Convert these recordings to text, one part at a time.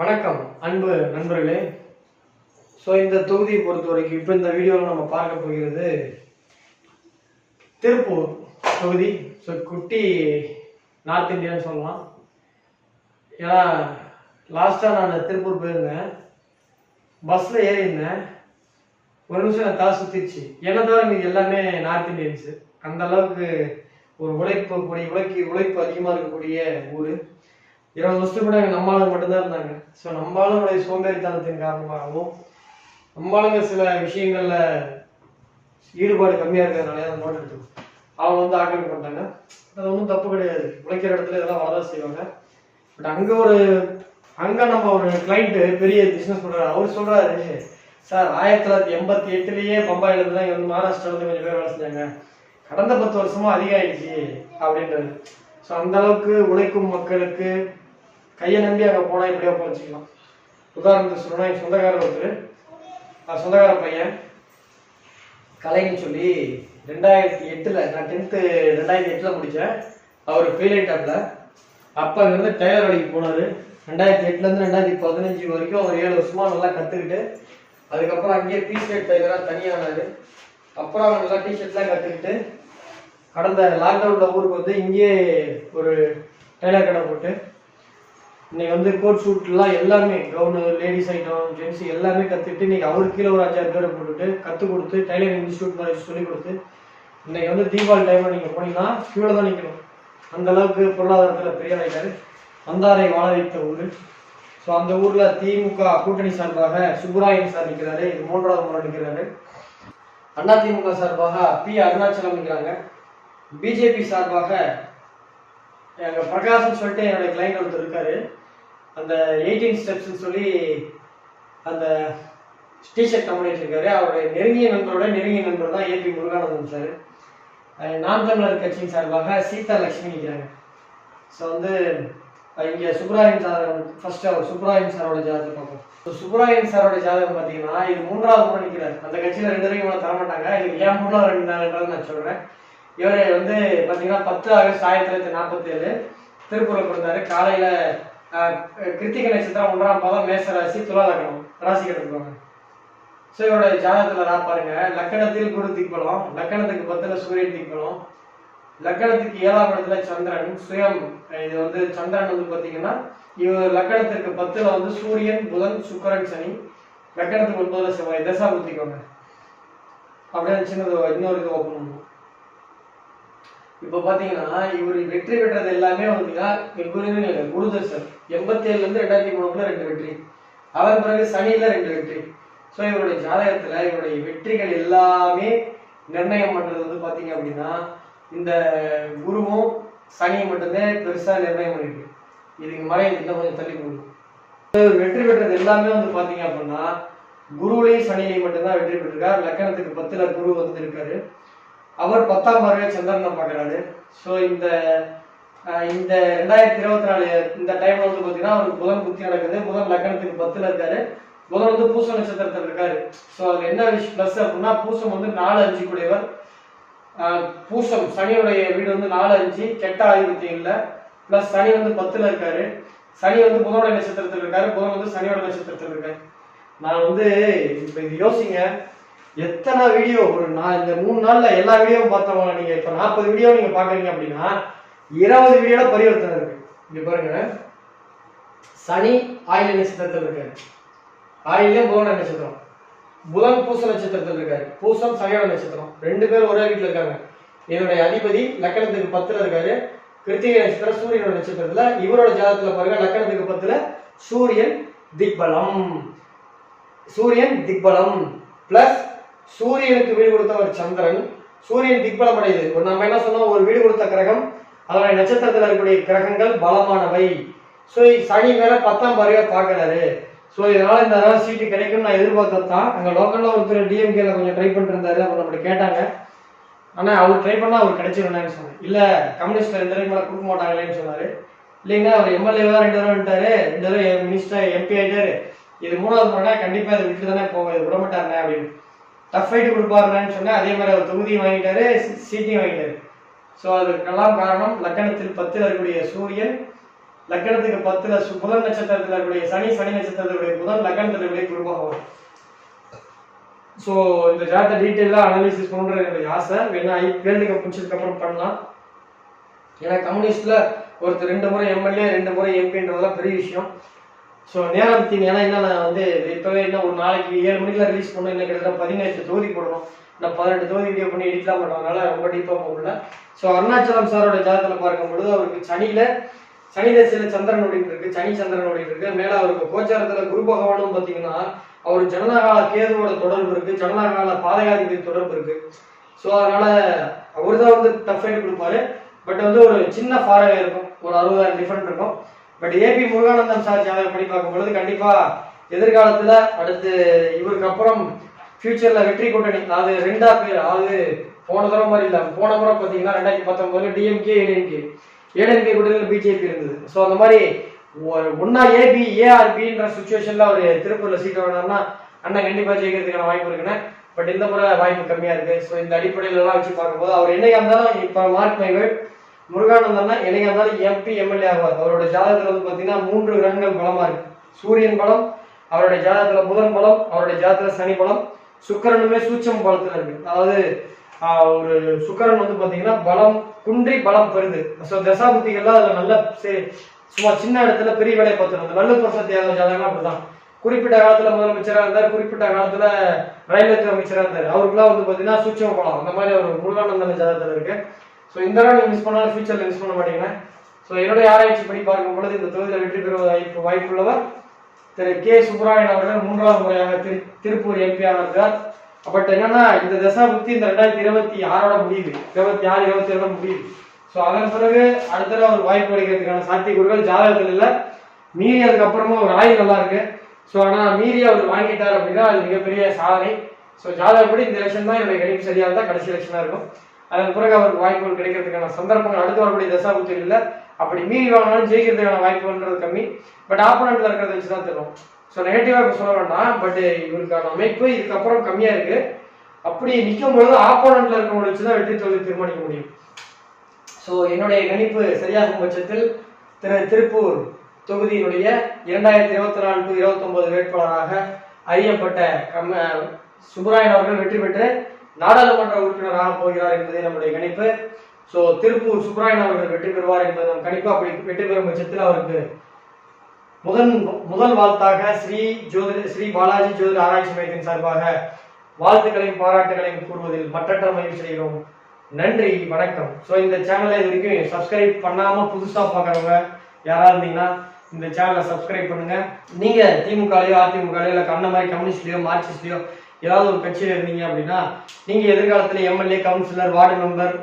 வணக்கம் அன்பு நண்பர்களே. ஸோ இந்த தொகுதியை பொறுத்த வரைக்கும் இப்போ இந்த வீடியோவில் நம்ம பார்க்க போகிறது திருப்பூர் தொகுதி. ஸோ குட்டி நார்த் இந்தியான்னு சொல்லலாம். ஏன்னா லாஸ்ட்டாக நான் திருப்பூர் போயிருந்தேன். பஸ்ஸில் ஏறியிருந்தேன். ஒரு நிமிஷம் நான் தலை சுற்றிச்சு என்ன தவிர மீது எல்லாமே நார்த் இந்தியன்ஸு அந்த அளவுக்கு ஒரு உழைப்பு கூடிய உழைக்கு உழைப்பு அதிகமாக இருக்கக்கூடிய ஊர். இருபது வருஷத்துக்கு கூட எங்கள் நம்மளுங்க மட்டும்தான் இருந்தாங்க. ஸோ நம்மளுடைய சோம்பேறித்தனத்தின் காரணமாகவும் நம்மளுங்க சில விஷயங்கள்ல ஈடுபாடு கம்மியாக இருக்கிறதுனால தான் நோட் எடுத்துக்கணும் அவங்க வந்து ஆக்கிரமிப்பு பண்ணிட்டாங்க. அது ஒன்றும் தப்பு கிடையாது. உழைக்கிற இடத்துல இதெல்லாம் வரதான் செய்வாங்க. பட் அங்கே ஒரு அங்கே நம்ம ஒரு கிளைண்ட்டு பெரிய பிஸ்னஸ் பண்ணுறாரு அவர் சொல்கிறாரு சார் ஆயிரத்தி தொள்ளாயிரத்தி எண்பத்தி எட்டுலேயே பம்பாயில இருந்து தான் இங்க வந்து மகாராஷ்டிரா கொஞ்சம் பேர் வேலை செஞ்சாங்க. கடந்த பத்து வருஷமா அதிகமாயிடுச்சு. அப்படின்றது ஸோ அந்த அளவுக்கு உழைக்கும் மக்களுக்கு கையை நம்பி அங்கே போனால் எப்படியோ போச்சுக்கலாம் உதாரணத்துக்கு சொல்லணும்னா என் சொந்தக்காரர் ஒருத்தர். நான் சொந்தக்கார பையன். கலைன்னு சொல்லி ரெண்டாயிரத்தி எட்டில் நான் டென்த்து ரெண்டாயிரத்தி எட்டில் முடித்தேன் அவர் ஃபெயில் ஆயிட்டாப்ல அப்போ அங்கேருந்து டெய்லர் வேலைக்கு போனார். ரெண்டாயிரத்தி எட்டுலேருந்து ரெண்டாயிரத்தி பதினஞ்சு வரைக்கும் ஒரு ஏழு வருஷமாக நல்லா கற்றுக்கிட்டு அதுக்கப்புறம் அங்கேயே டிஷர்ட் டெய்லராக தனியானார். அப்புறம் அவர் நல்லா டிஷர்ட்லாம் கற்றுக்கிட்டு கடந்த லாக்டவுனில் ஊருக்கு வந்து இங்கேயே ஒரு டெய்லர் கடை போட்டு இன்னைக்கு வந்து கோட் ஷூட்லாம் எல்லாமே கவுனு லேடிஸ் ஐட்டம் ஜென்ஸ் எல்லாமே கற்றுக்கிட்டு இன்னைக்கு அவருக்கு கீழே ஒரு அஞ்சாறு பேரை போட்டுட்டு கற்றுக் கொடுத்து டைலரிங் இன்ஸ்டியூட் மாதிரி சொல்லிக் கொடுத்து இன்னைக்கு வந்து தீபாவளி டைமில் நீங்கள் போனீங்கன்னா கீழே தான் நிற்கணும் அந்த அளவுக்கு பொருளாதாரத்தில் பெரிய ஆகிட்டாரு வந்தாரை வாழ வைத்த ஊர். ஸோ அந்த ஊரில் திமுக கூட்டணி சார்பாக சுப்புராயன் சார் நிற்கிறாரு இது மூன்றாவது முறை நிற்கிறாரு அதிமுக சார்பாக பி. அருணாச்சலம் நிற்கிறாங்க பிஜேபி சார்பாக எங்க பிரகாஷ்னு சொல்லிட்டு என்னோட கிளைண்ட் ஒருத்தர் இருக்காரு. அந்த எயிட்டீன் ஸ்டெப்ஸ்னு சொல்லி அந்த டிஷர்ட் கம்பெனிட்டு இருக்காரு அவருடைய நெருங்கிய நண்பரோட நெருங்கிய நண்பர் தான் ஏபி முருகானந்தன் சார் அஹ் நாம் தமிழர் கட்சியின் சார்பாக சீதா லட்சுமி நிற்கிறாங்க ஸோ வந்து இங்கே சுப்ராயன் சார் ஃபர்ஸ்ட் அவர் சுப்ராயன் சாரோட ஜாதகம் பார்ப்போம். ஸோ சுப்ராயன் சாரோட ஜாதகம் பார்த்தீங்கன்னா இது மூன்றாவது முறை நிற்கிறார் அந்த கட்சியில் ரெண்டு வரைக்கும் தரமாட்டாங்க. இது ஏன் மூணாவது ரெண்டு நாளுன்றது நான் சொல்கிறேன் இவர் வந்து பார்த்தீங்கன்னா பத்து ஆகஸ்ட் ஆயிரத்தி தொள்ளாயிரத்தி நாற்பத்தி ஏழு திருப்பூரில் பிறந்தாரு காலையில் கிருத்திகை நட்சத்திரம் ஒன்றாம் பாதம் மேச ராசி துலா லக்னம் ராசி கட்டுவாங்க ஸோ இவரோட ஜாதகத்தில் நான் பாருங்க லக்கணத்தில் குரு திக்பலம் லக்கணத்துக்கு பத்தில் சூரியன் திக்பலம் லக்கணத்துக்கு ஏழாம் இடத்துல சந்திரன் சுயம் இது வந்து சந்திரன் வந்து பார்த்தீங்கன்னா இவர் லக்கணத்திற்கு பத்தில் வந்து சூரியன் புதன் சுக்கரன் சனி லக்கணத்துக்கு ஒன்பதுல செவ்வாய் தசா குத்திக்கோங்க அப்படியே சின்னது இன்னொரு இது ஓப்பன் பண்ணுவோம். இப்போ பார்த்தீங்கன்னா இவர் வெற்றி பெற்றது எல்லாமே பார்த்தீங்கன்னா குருன்னு இல்லை குருதர்சன் எண்பத்தி ஏழுலேருந்து ரெண்டாயிரத்தி மூணுக்குள்ள ரெண்டு வெற்றி. அவர் பிறகு சனியில் ரெண்டு வெற்றி. ஸோ இவருடைய ஜாதகத்தில் இவருடைய வெற்றிகள் எல்லாமே நிர்ணயம் பண்ணுறது வந்து பார்த்தீங்க அப்படின்னா இந்த குருவும் சனியும் மட்டும்தான் பெருசாக நிர்ணயம் பண்ணிருக்கு இதுக்கு மறை இன்னும் கொஞ்சம் தள்ளி போகும் வெற்றி பெற்றது எல்லாமே வந்து பார்த்தீங்க அப்படின்னா குருவிலையும் சனிலையும் மட்டும்தான் வெற்றி பெற்றிருக்கார். லக்கணத்துக்கு பத்துல குரு வந்து இருக்காரு. அவர் பத்தாம் பார்வையை சந்திரனை பார்க்குறாரு. ஸோ இந்த இந்த ரெண்டாயிரத்தி இருபத்தி நாலு இந்த டைம்ல வந்து பார்த்தீங்கன்னா அவருக்கு புதன் புத்தி நடக்குது. புதன் லக்கணத்துக்கு பத்துல இருக்காரு. புதன் வந்து பூச நட்சத்திரத்தில் இருக்காரு. ஸோ அதுல என்ன விஷயம் ப்ளஸ் அப்படின்னா பூசம் வந்து நாலு அஞ்சு கூடியவர். பூசம் சனியுடைய வீடு வந்து நாலு அஞ்சு கெட்ட ஆதிபத்தியம் இல்லை. ப்ளஸ் சனி வந்து பத்துல இருக்காரு. சனி வந்து புதனோட நட்சத்திரத்தில் இருக்காரு. புதன் வந்து சனியோட நட்சத்திரத்தில் இருக்காரு. நான் வந்து இப்போ இது யோசிங்க. எத்தனை வீடியோ ஒரு நான் இந்த மூணு நாள்ல எல்லா வீடியோவும் பார்த்தவங்க நீங்க இப்ப நாற்பது வீடியோ நீங்க பாக்குறீங்க அப்படின்னா இருபது வீடியோல பரிவர்த்தனை இருக்கு. இங்க பாருங்க. சனி ஆயில நட்சத்திரத்தில் இருக்காரு. ஆயிலே புவன நட்சத்திரம். புதன் பூச நட்சத்திரத்தில் இருக்காரு. பூசம் சனியோட நட்சத்திரம். ரெண்டு பேரும் ஒரே வீட்டில் இருக்காங்க. என்னுடைய அதிபதி லக்கணத்துக்கு பத்துல இருக்காரு. கிருத்திகை நட்சத்திரம் சூரியனோட நட்சத்திரத்துல. இவரோட ஜாதகத்துல பாருங்க லக்கணத்துக்கு பத்துல சூரியன் திக்பலம். சூரியன் திக்பலம். பிளஸ் சூரியனுக்கு வீடு கொடுத்தவர் சந்திரன். சூரியன் திக்பலம் அடையுது ஒரு நம்ம என்ன சொன்னோம்? ஒரு வீடு கொடுத்த கிரகம் அதனுடைய நட்சத்திரத்தில் இருக்கக்கூடிய கிரகங்கள் பலமானவை. ஸோ சனி வேற பத்தாம் பார்வையா பார்க்கறாரு. ஸோ இதனால இந்த தடவை சீட்டு கிடைக்கும்னு நான் எதிர்பார்த்தது தான். அங்கே லோக்கலில் ஒருத்தர் டிஎம்கேல கொஞ்சம் ட்ரை பண்ணிருந்தாரு. அவர் அப்போ கேட்டாங்க. ஆனால் அவர் ட்ரை பண்ணால் அவர் கிடைச்சிருந்தான்னு சொன்னேன் இல்லை கம்யூனிஸ்ட் ரெண்டு தடவை மேலே கொடுக்க மாட்டாங்களேன்னு சொன்னார். இல்லைங்க அவர் எம்எல்ஏவாக ரெண்டு தடவை வந்துட்டாரு. இந்த தடவை மினிஸ்டர் எம்பி ஆயிட்டாரு. இது மூணாவது முறைனா கண்டிப்பாக இதை விட்டு தானே போக இது விட மாட்டாருண்ணே அப்படின்னு. டஃப் ஃபைட் கொடுப்பாருன்னு சொன்னேன் அதே மாதிரி அவர் தொகுதியும் வாங்கிட்டாரு சீ- சீட்டையும் வாங்கிட்டாரு. ஸோ அதுக்கெல்லாம் காரணம் லக்கணத்தில் பத்தில் இருக்கக்கூடிய சூரியன் லக்கணத்துக்கு பத்துல புதன் நட்சத்திரத்தில் இருக்கக்கூடிய சனி சனி நட்சத்திரத்துடைய புதன் லக்கணத்தில் இருக்கக்கூடிய குரு ஸோ இந்த ஜாதகத்தை டீட்டெயிலாக அனாலிசிஸ் பண்ணுற என்னுடைய ஆசை. வேணா ஐ வேர்ல்டு கப் முடிச்சதுக்கு பண்ணலாம். ஏன்னா கம்யூனிஸ்டில் ஒருத்தர் ரெண்டு முறை எம்எல்ஏ ரெண்டு முறை எம்பின்றதெல்லாம் பெரிய விஷயம். ஸோ நேரம் தீன் ஏன்னா என்ன நான் வந்து இப்போவே இன்னும் ஒரு நாளைக்கு ஏழு மணிக்கெலாம் ரிலீஸ் பண்ணணும் இன்னும் கிட்டத்தட்ட பதினெட்டு தொகுதி போடணும். நான் பதினெட்டு தொகுதி வீடியோ பண்ணி எடிட்லாம் பண்ணுறதுனால ரொம்ப டீப்பாக போகல. ஸோ அருணாச்சலம் சாரோட ஜாதகத்தில் பார்க்கும் பொழுது அவருக்கு சனியில் சனி தசையில சந்திரன் ஓடிட்டு இருக்கு. சனி சந்திரன் ஓடிட்டு இருக்கு. மேலே அவருக்கு கோச்சாரத்தில் குரு பகவானும் பார்த்தீங்கன்னா அவர் ஜனநாகால கேதுவோட தொடர்பு இருக்கு. ஜனநாகால பாதகாதிபதி தொடர்பு இருக்கு. ஸோ அதனால அவர் தான் வந்து டஃப் ஃபைட் கொடுப்பாரு. பட் வந்து ஒரு சின்ன ஃபாரவே இருக்கும். ஒரு அறுபதாயிரம் டிஃபரெண்ட் இருக்கும். But AP Muruganandam sir channel படி பார்க்கும் பொழுது கண்டிப்பா எதிர்காலத்துல அடுத்து இவருக்கு அப்புறம் ஃபியூச்சர்ல வெற்றி கூட்டணி அது ரெண்டா பேர் அது போன தடவை மாதிரி இல்ல போன முறை பாத்தீங்கன்னா ரெண்டாயிரத்தி பத்தொன்பதுல டிஎம்கே ஏடிஎம்கே ஏடிஎம்கே கூட்டணியில் பிஜேபி இருந்தது. ஸோ அந்த மாதிரி ஒ- ஒண்ணா ஏபி ஏஆர்பின்ற சுச்சுவேஷன்ல அவர் திருப்பூர்ல சீட் வாங்கினார்னா அண்ணன் கண்டிப்பா ஜெயிக்கிறதுக்கான வாய்ப்பு இருக்குன்னு. பட் இந்த முறை வாய்ப்பு கம்மியா இருக்கு. ஸோ இந்த அடிப்படையில எல்லாம் வச்சு பார்க்கும்போது அவர் என்னைக்கா இருந்தாலும் இப்ப மார்க் மைவேட் முருகானந்தம்னா என்னைக்கா இருந்தாலும் எம்பி எம்எல்ஏ ஆவார். அவரோட ஜாதகத்துல வந்து பாத்தீங்கன்னா மூன்று கிரகங்கள் பலமா இருக்கு. சூரியன் பலம் அவருடைய ஜாதகத்துல புதன் பலம் அவருடைய ஜாதகத்துல சனி பலம் சுக்கரனுமே சூட்சம் பலத்துல இருக்கு. அதாவது ஒரு சுக்கரன் வந்து பாத்தீங்கன்னா பலம் குன்றி பலம் பெறுது. ஸோ தசாபுத்திகள்லாம் அதுல நல்ல சே- சும்மா சின்ன இடத்துல பெரிய வேலையை பார்த்துரும். அந்த நல்ல பிரசத்தி யாதவ் ஜாதகம் அப்படிதான் குறிப்பிட்ட காலத்துல முதலமைச்சரா இருந்தார் குறிப்பிட்ட காலத்துல ரயில்வே துறை அமைச்சரா இருந்தார். அவருக்குலாம் வந்து பாத்தீங்கன்னா சூட்சம பலம். அந்த மாதிரி ஒரு முருகானந்தன் ஜாதகத்துல இருக்கு. ஸோ இந்த தடவை நீங்கள் மிஸ் பண்ணாலும் ஃபியூச்சரில் மிஸ் பண்ண மாட்டீங்கன்னா ஸோ என்னுடைய ஆராய்ச்சி படி பார்க்கும் பொழுது இந்த தொகுதியில் வெற்றி பெறுவ வாய்ப்பு வாய்ப்புள்ளவர் திரு கே. சுப்ராயன் அவர்கள் மூன்றாவது முறையாக திரு திருப்பூர் எம்பியாக இருக்கார் பட் என்னன்னா இந்த தசாபுத்தி இந்த ரெண்டாயிரத்தி இருபத்தி ஆறோட முடியுது. இருபத்தி ஆறு இருபத்தி ஏழோட முடியுது. ஸோ அதன் பிறகு அடுத்த ஒரு வாய்ப்பு கிடைக்கிறதுக்கான சாத்தியக்கூறுகள் ஜாதகத்தில் இல்லை. மீறி அதுக்கப்புறமா ஒரு ஆய்வு நல்லா இருக்கு. ஸோ ஆனால் மீறி அவர் வாங்கிட்டார் அப்படின்னா அது மிகப்பெரிய சாதனை. ஸோ ஜாதகப்படி இந்த எலெக்ஷன் தான் என்னுடைய கணிப்பு சரியாக இருந்தால் கடைசி எலெக்ஷனாக இருக்கும். அதன் பிறகு அவருக்கு வாய்ப்புகள் கிடைக்கிறதுக்கான சந்தர்ப்பங்கள் அடுத்து வரக்கூடிய தசாபுத்தியில் இல்லை அப்படி மீறி வாங்கினாலும் ஜெயிக்கிறதுக்கான வாய்ப்புன்றது கம்மி. பட் ஆப்போனண்ட்ல இருக்கிறத வச்சு தான் தரும் ஸோ நெகட்டிவாக இப்போ சொல்ல வேண்டாம். பட் இவருக்கான அமைப்பு இதுக்கப்புறம் கம்மியா இருக்கு. அப்படி நிற்கும் பொழுது ஆப்போனண்ட்ல இருக்கவங்களை வச்சு தான் வெற்றி தோல்வி தீர்மானிக்க முடியும். ஸோ என்னுடைய கணிப்பு சரியாகும் பட்சத்தில் திரு திருப்பூர் தொகுதியினுடைய இரண்டாயிரத்தி இருபத்தி நாலு டு இருபத்தொன்பது வேட்பாளராக அறியப்பட்ட கம்ம சுப்பராயன் அவர்கள் வெற்றி பெற்று நாடாளுமன்ற உறுப்பினராக போகிறார் என்பதே நம்முடைய கணிப்பு. ஸோ திருப்பூர் சுப்ராயன் அவர்கள் வெற்றி பெறுவார் என்பது நம் கணிப்பு. அப்படி வெற்றி பெறும் பட்சத்தில் அவருக்கு முதன் முதல் வாழ்த்தாக ஸ்ரீ ஜோதிட ஸ்ரீ பாலாஜி ஜோதிட ஆராய்ச்சி மையத்தின் சார்பாக வாழ்த்துக்களையும் பாராட்டுகளையும் கூறுவதில் மற்றற்ற மகிழ்ச்சி செய்கிறோம் நன்றி வணக்கம். ஸோ இந்த சேனலை இது வரைக்கும் சப்ஸ்கிரைப் பண்ணாம புதுசாக பார்க்குறவங்க யாராக இருந்தீங்கன்னா இந்த சேனலை சப்ஸ்கிரைப் பண்ணுங்க. நீங்க திமுகலையோ அதிமுகலையோ இல்லை கண்ண மாதிரி கம்யூனிஸ்ட்லயோ மார்க்சிஸ்ட்லயோ ஏதாவது ஒரு கட்சியில் இருந்தீங்க அப்படின்னா நீங்கள் எதிர்காலத்தில் எம்எல்ஏ கவுன்சிலர் வார்டு மெம்பர்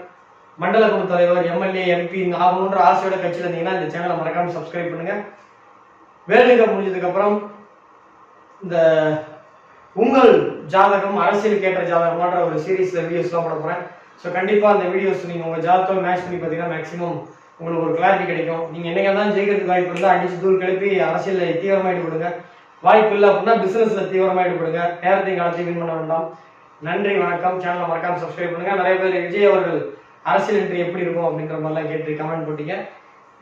மண்டல குழு தலைவர் எம்எல்ஏ எம்பி ஆகணுன்ற ஆசையோட கட்சியில் இருந்தீங்கன்னா இந்த சேனலை மறக்காமல் சப்ஸ்கிரைப் பண்ணுங்கள் வேர்ல்டு கப் முடிஞ்சதுக்கப்புறம் இந்த உங்கள் ஜாதகம் அரசியல் கேட்ட ஜாதகமான்ற ஒரு சீரீஸில் வீடியோஸ்லாம் போட போகிறேன் ஸோ கண்டிப்பாக அந்த வீடியோஸ் நீங்கள் உங்கள் ஜாதகத்தோட மேட்ச் பண்ணி பார்த்தீங்கன்னா மேக்ஸிமம் உங்களுக்கு ஒரு கிளாரிட்டி கிடைக்கும். நீங்கள் என்னைக்கா தான் ஜெயிக்கிறதுக்கு வாய்ப்பு இருந்தால் அடிச்சு தூள் கிளப்பி அரசியலில் தீவிரமா ஈடுபடுங்க. வாய்ப்பு இல்லை அப்படின்னா பிசினஸ்ல தீவிரமா ஈடுபடுங்க நேரத்தையும் காலத்தையும் வின் பண்ண வேண்டாம். நன்றி வணக்கம். சேனலை மறக்காம சப்ஸ்கிரைப் பண்ணுங்க. நிறைய பேர் விஜய் அவர்கள் அரசியல் என்ட்ரி எப்படி இருக்கும் அப்படின்ற மாதிரிலாம் கேட்டு கமெண்ட் போட்டீங்க.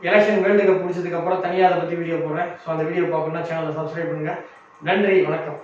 எலெக்ஷன் வேர்ல்டு கப் முடிச்சதுக்கு அப்புறம் தனியாக அதை பத்தி வீடியோ போடுறேன். ஸோ அந்த வீடியோ பார்க்கணும்னா சேனலை சப்ஸ்கிரைப் பண்ணுங்க. நன்றி வணக்கம்.